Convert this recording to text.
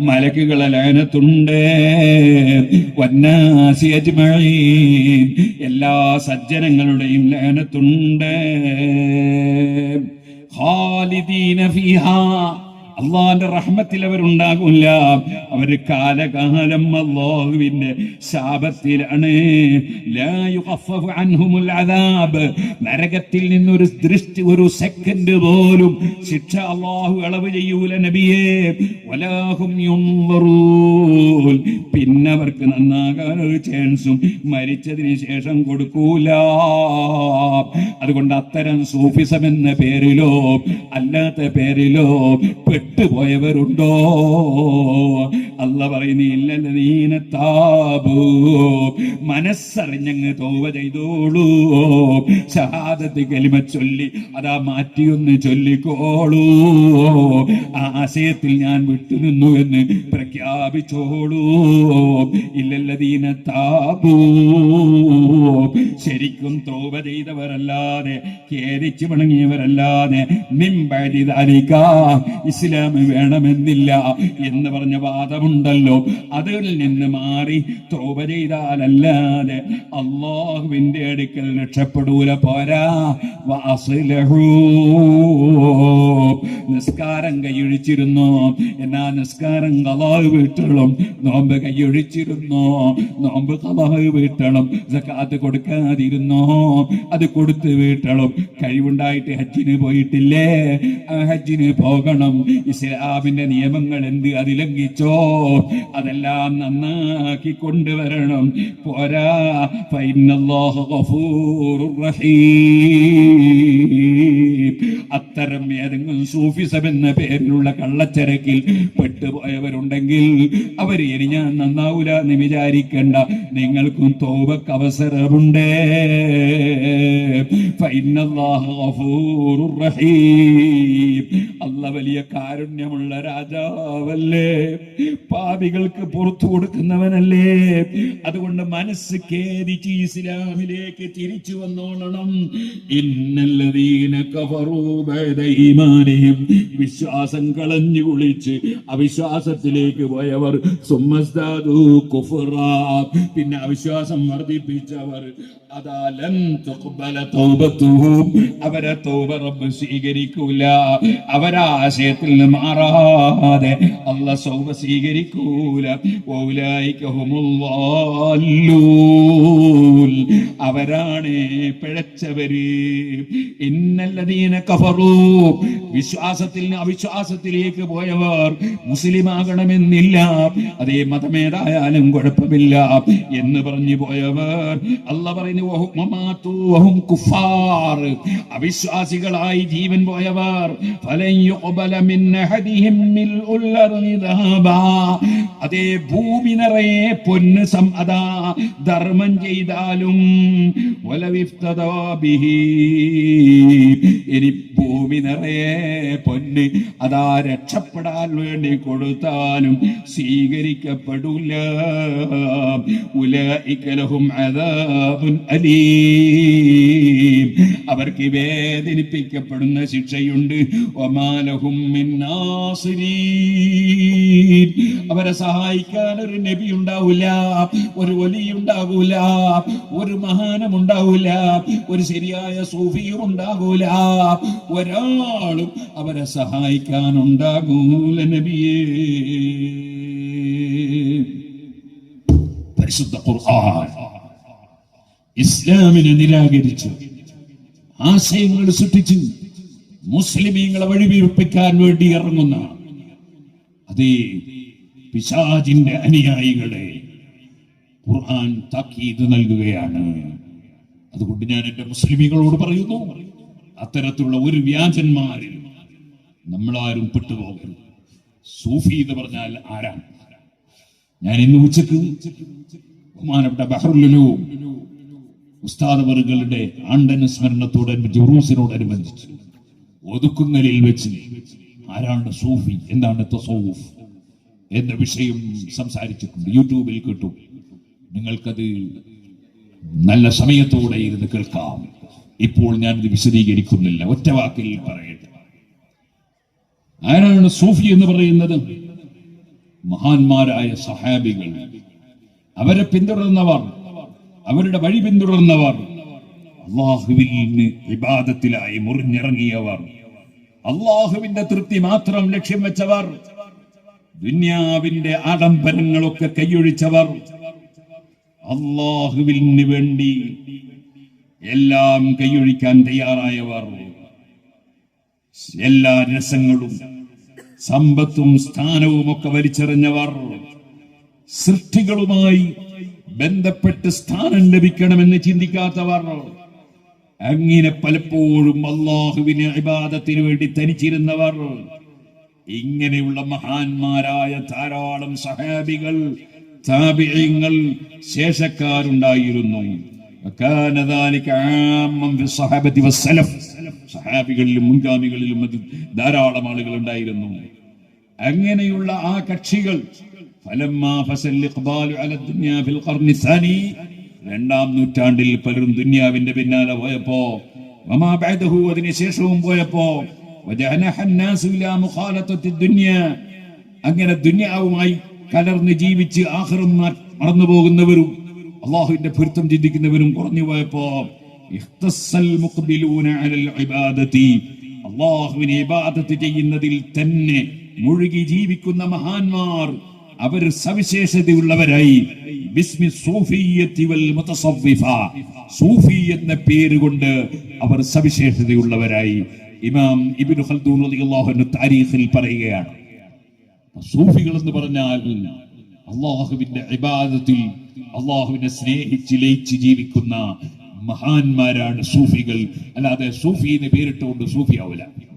മലക്കുകളെ ലയനത്തുണ്ട്. എല്ലാ സജ്ജനങ്ങളുടെയും ലയനത്തുണ്ട്. ഹാലിദീന ഫീഹാ അള്ളാന്റെ റഹ്മത്തിൽ അവരുണ്ടാകില്ല അവർ കാലകാലം അള്ളാഹുവിന്റെ ശാപത്തിലാണ്. നരകത്തിൽ നിന്നൊരു ദൃഷ്ടി ഒരു സെക്കൻഡ് പോലും ശിക്ഷ അള്ളാഹു അളവ് ചെയ്യൂല നബിയെ. വലാഹും നന്നാകാൻ ഒരു ചാൻസും മരിച്ചതിന് ശേഷം കൊടുക്കൂല. അതുകൊണ്ട് അത്തരം സൂഫിസം എന്ന പേരിലോ അല്ലാത്ത പേരിലോ പെട്ടുപോയവരുണ്ടോ അല്ല പറയുന്നില്ല താബൂ മനസ്സറിഞ്ഞങ്ങ് തോവ ചെയ്തോളൂ. ഷഹാദത്ത് കലിമ ചൊല്ലി അതാ മാറ്റിയൊന്ന് ചൊല്ലിക്കോളൂ. ആ ആശയത്തിൽ ഞാൻ വിട്ടുനിന്നു എന്ന് പ്രഖ്യാപിച്ചോളൂ. ഇല്ലല്ലതീന താബൂ ശരിക്കും തോപ ചെയ്തവരല്ലാതെ ഖേദിച്ചു മടങ്ങിയവരല്ലാതെ മിമ്പരിതാലിക്ക ഇസ്ലാം വേണമെന്നില്ല എന്ന് പറഞ്ഞ വാദമുണ്ടല്ലോ. അതിൽ നിന്ന് മാറി തോപ ചെയ്താലല്ലാതെ അള്ളാഹുവിന്റെ അടുക്കൽ രക്ഷപ്പെടൂല പോരാ. നിസ്കാരം കൈയൊഴിച്ചിരുന്നു. എന്നാ നിസ്കാരം കലാഹ് വീട്ടണം. നോമ്പ് കൈയൊഴിച്ചിരുന്നു. നോമ്പ് കലാഹ് വീട്ടണം. കൊടുക്കാതിരുന്നോ? അത് കൊടുത്ത് വീട്ടണം കഴിവുണ്ടായിട്ട് ഹജ്ജിന് പോയിട്ടില്ലേ? ഹജ്ജിന് പോകണം. ഇസ്ലാമിന്റെ നിയമങ്ങൾ എന്ത് അതിലംഘിച്ചോ? അതെല്ലാം നന്നാക്കി കൊണ്ടുവരണം. പോരാ. അത്തരം ഏതെങ്കിലും സൂഫിസം എന്ന പേരിലുള്ള കള്ളച്ചരക്കിൽ പെട്ടുപോയവരുണ്ടെങ്കിൽ അവർ ഇനി ഞാൻ നന്നാവൂല എന്ന് വിചാരിക്കണ്ട. നിങ്ങൾക്കും തോപക്ക് അവസരമുണ്ട് അല്ല വലിയ കാരുണ്യമുള്ള രാജാവല്ലേ? പാപികൾക്ക് പുറത്തു കൊടുക്കുന്നവനല്ലേ? അതുകൊണ്ട് മനസ്സ് കേരിച്ച് ഇസ്ലാമിലേക്ക് തിരിച്ചു വന്നോളണം. ഇന്നല്ലതീന കഫറൂ ബഅദ വിശ്വാസം കളഞ്ഞു കുളിച്ച് അവിശ്വാസത്തിലേക്ക് പോയവർ സുമസ്താദു കുഫറാ. പിന്നെ അവിശ്വാസം വർദ്ധിപ്പിച്ചവർ അതാ ലൻ തുഖ്ബല തൗബത്തുഹും. അവരെ തൗബ റബ്ബ് സ്വീകരിക്കൂല. അവരാശയത്തിൽ നിന്ന് മാറാതെ അല്ല സൗബ സ്വീകരിക്കൂല. അവരാണ് പിഴച്ചവര്. ഇന്നല്ലതീന കഫറു. വിശ്വാസത്തിൽ അവിശ്വാസത്തിലേക്ക് പോയവർ മുസ്ലിം ആകണമെന്നില്ല അതേ മതമേതായാലും കുഴപ്പമില്ല എന്ന് പറഞ്ഞു പോയവർ അല്ല പറയുന്നു "വഹും മമാതു വഹും കുഫാർ." അവിശ്വാസികളായി ജീവൻ പോയവർ. അതേ ഭൂമി നിറയെ പൊന്ന് സം അതാ ധർമ്മം ചെയ്താലും ഇനി ഭൂമി നിറയെ പൊന്ന്. അതാ രക്ഷപ്പെടാൻ വേണ്ടി കൊടുത്താലും സ്വീകരിക്കപ്പെടില്ല. ഉലഹും അലീം. അവർക്ക് വേദനിപ്പിക്കപ്പെടുന്ന ശിക്ഷയുണ്ട്. ഒമാലഹും അവരെ സഹായിക്കാൻ ഒരു നബി ഉണ്ടാവില്ല ഒരു ഒലി ഉണ്ടാകൂല ഒരു മഹാനം ഉണ്ടാവൂല ഒരു ശരിയായ സൂഫിയും ഉണ്ടാകൂല ഒരാളും അവരെ സഹായിക്കാനുണ്ടാകൂല നബിയേ. പരിശുദ്ധ ഖുർആൻ ഇസ്ലാമിനെ നിരാകരിച്ചു ആശയങ്ങൾ സൃഷ്ടിച്ച് മുസ്ലിമീങ്ങളെ വഴിപിഴപ്പിക്കാൻ വേണ്ടി ഇറങ്ങുന്ന അതേ പിശാജിന്റെ അനുയായികളെ ഖുർആൻ താക്കീത് നൽകുകയാണ്. അതുകൊണ്ട് ഞാൻ എന്റെ മുസ്ലിമികളോട് പറയുന്നു അത്തരത്തിലുള്ള ഒരു വ്യാജന്മാരിൽ നമ്മളാരും പെട്ടുപോകരുത്. സൂഫി എന്ന് പറഞ്ഞാൽ ആരാണ്? ഞാൻ ഇന്ന് ഉച്ചയ്ക്ക് ബഹുമാനപ്പെട്ട ബഹറുലു ഉസ്താദവറുകളുടെ ആണ്ടനുസ്മരണത്തോടനുബന്ധിച്ച് ഉറൂസിനോടനുബന്ധിച്ച് ഒതുക്കുങ്ങലിൽ വെച്ച് ആരാണ് സൂഫി? എന്താണ് തസൗഫ്? എന്ന വിഷയം സംസാരിച്ചിട്ടുണ്ട്. യൂട്യൂബിൽ കിട്ടും. നിങ്ങൾക്കത് നല്ല സമയത്തോടെ ഇരുന്ന് കേൾക്കാം. ഇപ്പോൾ ഞാനിത് വിശദീകരിക്കുന്നില്ല. ഒറ്റ വാക്കിൽ പറയട്ടെ. ആരാണ് സൂഫി എന്ന് പറയുന്നത്? മഹാന്മാരായ സഹാബികൾ. അവരെ പിന്തുടർന്നവർ അവരുടെ വഴി പിന്തുടർന്നവർ അള്ളാഹുവിന് വിവാദത്തിലായി മുറിഞ്ഞിറങ്ങിയവർ. അള്ളാഹുവിന്റെ തൃപ്തി മാത്രം ലക്ഷ്യം വെച്ചവർ ദുന്യാവിന്റെ ആഡംബരങ്ങളൊക്കെ കൈയൊഴിച്ചവർ. അള്ളാഹുവിന് വേണ്ടി എല്ലാം കൈയൊഴിക്കാൻ തയ്യാറായവർ. എല്ലാ രസങ്ങളും സമ്പത്തും സ്ഥാനവും ഒക്കെ വലിച്ചെറിഞ്ഞവർ സൃഷ്ടികളുമായി ബന്ധപ്പെട്ട് സ്ഥാനം ലഭിക്കണമെന്ന് ചിന്തിക്കാത്തവർ അങ്ങനെ പലപ്പോഴും അള്ളാഹുവിന് ഇബാദത്തിന് വേണ്ടി തനിച്ചിരുന്നവർ ഇങ്ങനെയുള്ള മഹാന്മാരായ ധാരാളം സഹാബികൾ താപിയങ്ങൾ ശേഷക്കാരുണ്ടായിരുന്നു. സഹാബികളിലും മുൻഗാമികളിലും അത് ധാരാളം ആളുകൾ ഉണ്ടായിരുന്നു. അങ്ങനെയുള്ള ആ കക്ഷികൾ രണ്ടാം നൂറ്റാണ്ടിൽ പലരും ദുന്യാവിന്റെ പിന്നാലെ പോയപ്പോ അതിനുശേഷവും പോയപ്പോ അങ്ങനെ ദുന്യാവുമായി കലർന്ന് ജീവിച്ച് ആഹ്റം മറന്നു പോകുന്നവരും അള്ളാഹുവിന്റെ പൊരുത്തം ചിന്തിക്കുന്നവരും കുറഞ്ഞു പോയപ്പോ അള്ളാഹുവിനെ ഇബാദത്ത് ചെയ്യുന്നതിൽ തന്നെ മുഴുകി ജീവിക്കുന്ന മഹാന്മാർ അവർ സവിശേഷതയുള്ളവരായി. ബിസ്മി സൂഫിയത്തി വൽ മുതസവ്വിഫ. സൂഫി എന്ന പേര് കൊണ്ട് അവർ സവിശേഷതയുള്ളവരായി. ഇമാം ഇബ്നു ഖൽദൂൻ റളിയല്ലാഹു അൻഹു പറയുകയാണ്. സൂഫികൾ എന്ന് പറഞ്ഞാൽ അള്ളാഹുവിന്റെ ഇബാദത്തിൽ അള്ളാഹുവിനെ സ്നേഹിച്ച് ലയിച്ച് ജീവിക്കുന്ന മഹാന്മാരാണ് സൂഫികൾ. അല്ലാതെ സൂഫി എന്ന് പേരിട്ടുകൊണ്ട് സൂഫി ആവില്ല